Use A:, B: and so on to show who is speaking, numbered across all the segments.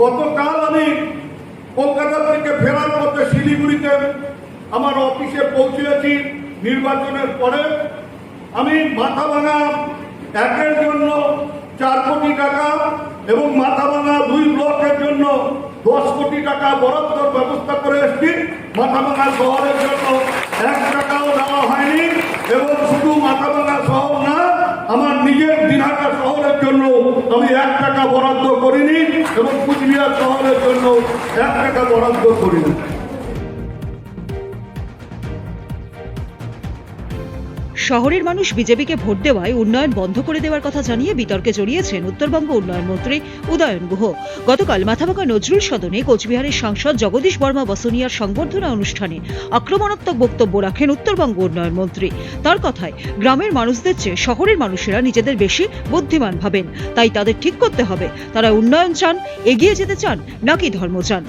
A: গতকাল আমি কলকাতা থেকে ফেরার পথে শিলিগুড়িতে আমার অফিসে পৌঁছেছি নির্বাচনের পরে। আমি মাথা ভাঙা একের জন্য চার কোটি টাকা এবং মাথা ভাঙা দুই ব্লকের জন্য দশ কোটি টাকা বরাদ্দর ব্যবস্থা করে এসেছি। মাথা ভাঙা শহরের জন্য এক টাকাও দেওয়া হয়নি এবং শুধু মাথা ভাঙা শহর না, আমার নিজের দিনহাটা শহরের জন্য আমি এক বরাদ্দ করিনি এবং কুচবিহার শহরের জন্য এক টাকা বরাদ্দ করিনি।
B: শহরের মানুষ বিজেপিকে ভোট দেওয়ায় উন্নয়ন বন্ধ করে দেওয়ার কথা জানিয়ে বিতর্কে জড়িয়েছেন উত্তরবঙ্গ উন্নয়ন মন্ত্রী উদয়ন গুহ। গতকাল মাথাভাঙা নজরুল সদনে কোচবিহারের সাংসদ জগদীশ বর্মা বসুনিয়ার সংবর্ধনা অনুষ্ঠানে আক্রমণাত্মক বক্তব্য রাখেন উত্তরবঙ্গ উন্নয়ন মন্ত্রী। তার কথায়, গ্রামের মানুষদের চেয়ে শহরের মানুষেরা নিজেদের বেশি বুদ্ধিমান ভাবেন। তাই তাদের ঠিক করতে হবে। তারা উন্নয়ন চান, এগিয়ে যেতে চান, নাকি ধর্ম চান?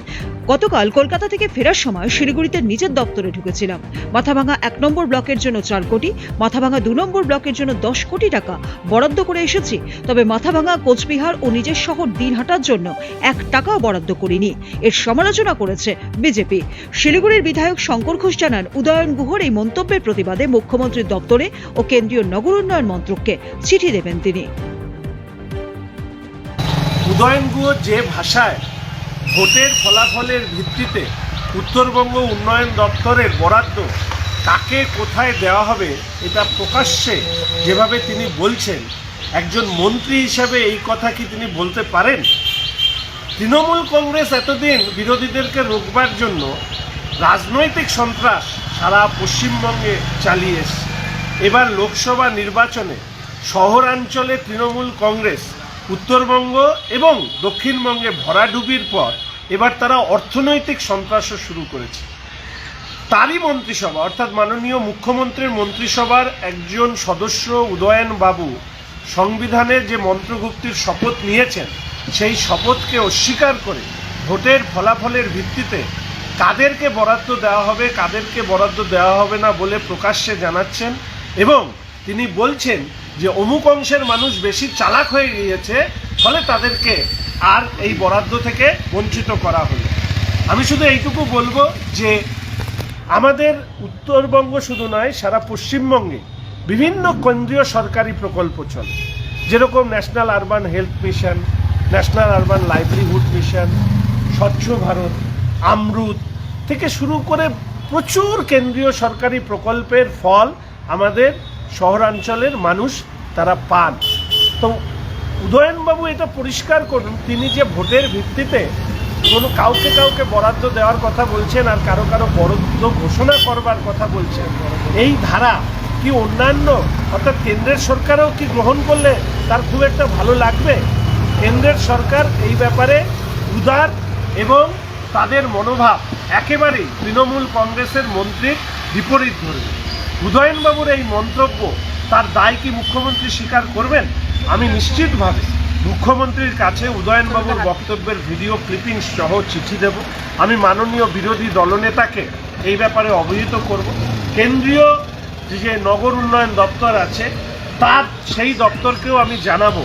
B: গতকাল কলকাতা থেকে ফেরার সময় শিলিগুড়িতে নিজের দপ্তরে ঢুকেছিলাম। মাথাভাঙা এক নম্বর ব্লকের জন্য চার কোটি, মাথাভাঙা দু নম্বর ব্লকের জন্য দশ কোটি টাকা বরাদ্দ করে এসেছি, তবে মাথাভাঙা, কোচবিহার ও নিজের শহর দিনহাটার জন্য এক টাকাও বরাদ্দ করিনি। এর সমালোচনা করেছে বিজেপি। শিলিগুড়ির বিধায়ক শঙ্কর ঘোষ জানান, উদয়ন গুহর এই মন্তব্যের প্রতিবাদে মুখ্যমন্ত্রীর দপ্তরে ও কেন্দ্রীয় নগর উন্নয়ন মন্ত্রককে চিঠি দেবেন তিনি।
C: উদয়ন গুহ যে ভাষায় ভোটের ফলাফলের ভিত্তিতে উত্তরবঙ্গ উন্নয়ন দপ্তরের বরাদ্দ কাকে কোথায় দেওয়া হবে এটা প্রকাশ্যে যেভাবে তিনি বলছেন, একজন মন্ত্রী হিসাবে এই কথা কি তিনি বলতে পারেন? তৃণমূল কংগ্রেস এতদিন বিরোধীদেরকে রোকবার জন্য রাজনৈতিক সন্ত্রাস সারা পশ্চিমবঙ্গে চালিয়ে এবার লোকসভা নির্বাচনে শহরাঞ্চলে তৃণমূল কংগ্রেস উত্তরবঙ্গ এবং দক্ষিণবঙ্গে ভরাডুবির পর এবার তারা অর্থনৈতিক সন্ত্রাসও শুরু করেছে। তারই মন্ত্রিসভা, অর্থাৎ মাননীয় মুখ্যমন্ত্রীর মন্ত্রিসভার একজন সদস্য উদয়ন বাবু সংবিধানের যে মন্ত্রগুপ্তির শপথ নিয়েছেন, সেই শপথকে অস্বীকার করে ভোটের ফলাফলের ভিত্তিতে কাদেরকে বরাদ্দ দেওয়া হবে, কাদেরকে বরাদ্দ দেওয়া হবে না বলে প্রকাশ্যে জানাচ্ছেন এবং তিনি বলছেন যে অমুক অংশের মানুষ বেশি চালাক হয়ে গিয়েছে, ফলে তাদেরকে আর এই বরাদ্দ থেকে বঞ্চিত করা হলো। আমি শুধু এইটুকু বলব যে আমাদের উত্তরবঙ্গ শুধু নয়, সারা পশ্চিমবঙ্গে বিভিন্ন কেন্দ্রীয় সরকারি প্রকল্প চলে। যেরকম national urban health mission national urban livelihood mission স্বচ্ছ ভারত আমরুত থেকে শুরু করে প্রচুর কেন্দ্রীয় সরকারি প্রকল্পের ফল আমাদের শহরাঞ্চলের মানুষ তারা পান। তো উদয়নবাবু এটা পরিষ্কার করুন, তিনি যে ভোটের ভিত্তিতে কোনো কাউকে কাউকে বরাদ্দ দেওয়ার কথা বলছেন আর কারও কারও বরাদ্দ ঘোষণা করবার কথা বলছেন, এই ধারা কি অন্যান্য? অর্থাৎ কেন্দ্রের সরকারও কি গ্রহণ করলে তার খুব একটা ভালো লাগবে? কেন্দ্রের সরকার এই ব্যাপারে উদার এবং তাদের মনোভাব একেবারেই তৃণমূল কংগ্রেসের মন্ত্রীর বিপরীত ধরবে উদয়নবাবুর এই মন্তব্য তার দায় কি মুখ্যমন্ত্রী স্বীকার করবেন? আমি নিশ্চিতভাবে মুখ্যমন্ত্রীর কাছে উদয়নবাবুর বক্তব্যের ভিডিও ক্লিপিং সহ চিঠি দেব। আমি মাননীয় বিরোধী দলনেতাকে এই ব্যাপারে অবহিত করব। কেন্দ্রীয় যে নগর উন্নয়ন দপ্তর আছে, তার সেই দপ্তরকেও আমি জানাব।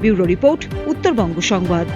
B: ব্যুরো রিপোর্ট, উত্তরবঙ্গ সংবাদ।